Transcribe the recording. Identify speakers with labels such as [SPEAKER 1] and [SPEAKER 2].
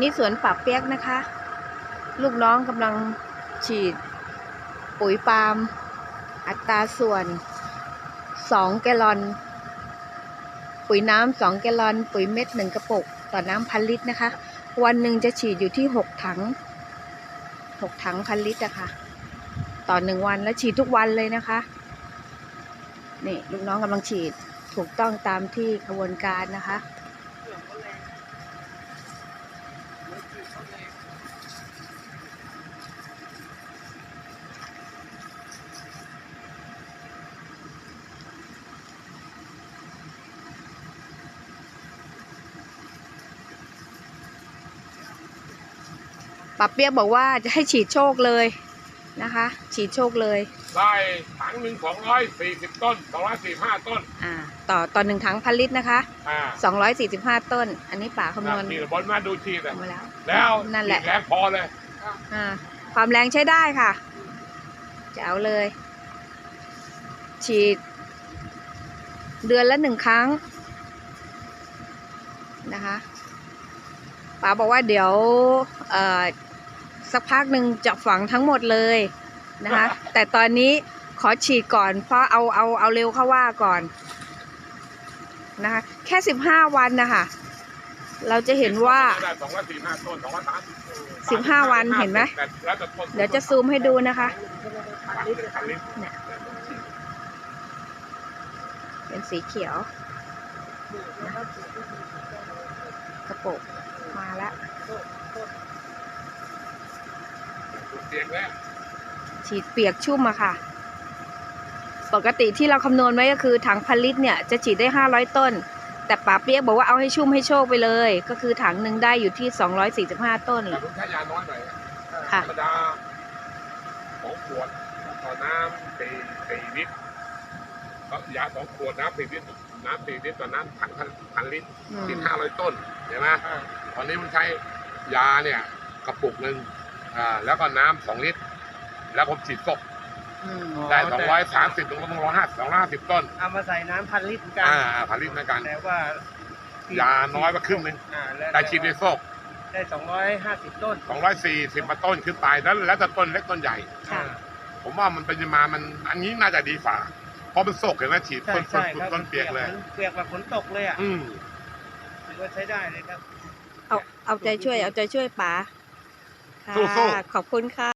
[SPEAKER 1] นี่สวนป่าเปียกนะคะ ลูกน้องกำลังฉีด ปุ๋ยปาล์มอัตราส่วนสองแกลลอน ปุ๋ยน้ำสองแกลลอน ปุ๋ยเม็ดหนึ่งกระปุก ต่อน้ำพันลิตรนะคะ วันหนึ่งจะฉีดอยู่ที่หกถังหกถังพันลิตรอะค่ะต่อหนึ่งวันแล้วฉีดทุกวันเลยนะคะ นี่ลูกน้องกำลังฉีดถูกต้องตามที่กระบวนการนะคะ ปับเปียกบอกว่าจะให้ฉีดโชคเลยนะคะ ฉีดโชคเลย
[SPEAKER 2] ได้ถังหนึ่งสองร้อยสี่สิบต้นสองร้อยสี่ห้าต้น
[SPEAKER 1] อ่า ต่อต่อหนึ่งถังพันลิตรนะคะ
[SPEAKER 2] อ่า
[SPEAKER 1] 245ต้น อันนี้ป่าคำนวณ
[SPEAKER 2] ฉีดบอลมาดูฉีดอะ
[SPEAKER 1] มาแล้ว
[SPEAKER 2] แล้ว
[SPEAKER 1] นั่นแหละ
[SPEAKER 2] ฉีดแรงพอเลย
[SPEAKER 1] อ่าความแรงใช้ได้ค่ะแจ๋วเลย ฉีด เดือนละหนึ่งครั้งนะคะป๋าบอกว่าเดี๋ยวเอ่อสักพักหนึ่งจะฝังทั้งหมดเลยนะคะ แต่ตอนนี้ขอฉีดก่อนเพราะเอาเอาเอาเร็วเข้าว่าก่อน นะคะ แค่สิบห้าวันนะคะเราจะเห็นว่า
[SPEAKER 2] สองร้อยสี่ห้าต้นสองร้อยสาม
[SPEAKER 1] สิบห้าวันเห็นไหม
[SPEAKER 2] แล้วแต่ต้น
[SPEAKER 1] เดี๋ยวจะซูมให้ดูนะคะเนี่ยเป็นสีเขียวนะกระปุกมาล้ว
[SPEAKER 2] เสียงแล้ว
[SPEAKER 1] ฉีดเปียกชุ่มอะค่ะ ปกติที่เราคำนวณไว้ก็คือถังพันลิตรเนี่ยจะฉีดได้ 500 ต้น แต่ป๋าเปียกบอกว่าเอาให้ชุ่มให้โชคไปเลย ก็คือถังหนึ่งได้อยู่ที่ 245 ต้น
[SPEAKER 2] แต่ผมใช้ยาน้อยหน่อย
[SPEAKER 1] ค่ะ
[SPEAKER 2] ธรรมดาสองขวดต่อน้ำสี่สี่ลิตรก็ยาสองขวดน้ำสี่ลิตรน้ำสี่ลิตรต่อน้ำถังพันพันลิตร
[SPEAKER 1] อืม
[SPEAKER 2] ฉีดห้าร้อยต้นเห็นไหมตอนนี้มันใช้ยาเนี่ยกระปุกหนึ่งอ่าแล้วก็น้ำสองลิตร แล้วผมฉีดศพ
[SPEAKER 1] อืม
[SPEAKER 2] ได้สองร้อยสามสิบถึงสองร้อยห้าสองร้อยห้าสิบต้น
[SPEAKER 3] เอามาใส่น้ำพันลิตรเหมือนกัน
[SPEAKER 2] อ่าพันลิตรเหมือนกัน
[SPEAKER 3] แต่ว่าาย
[SPEAKER 2] น้อยกว่าครึ่งหนึ่ง
[SPEAKER 3] อ่าแล้ว
[SPEAKER 2] แต่ฉีดในศพ
[SPEAKER 3] ได้สองร้อยห้าสิบต้น
[SPEAKER 2] สองร้อยสี่สิบต้นขึ้นไปแล้วแล้วแต่ต้นเล็กต้นใหญ่
[SPEAKER 1] ค่ะ
[SPEAKER 2] ผมว่ามันเป็นมามันอันนี้น่าจะดีฝ่าเพราะมันโศกเห็นไหมฉีด
[SPEAKER 3] ใช่
[SPEAKER 2] ต้นต้
[SPEAKER 3] ใช่
[SPEAKER 2] น
[SPEAKER 3] ครับ
[SPEAKER 2] ต้นเปียกเลย
[SPEAKER 3] หมือนเปียกแบบฝนตกเลยอะ
[SPEAKER 2] อืม
[SPEAKER 3] ถือว่าใช้ได้เลยครับ
[SPEAKER 1] เอาเอาใจช่วยเอาใจช่วยป๋าค่ะ
[SPEAKER 2] สู้ๆ
[SPEAKER 1] ขอบคุณค่ะ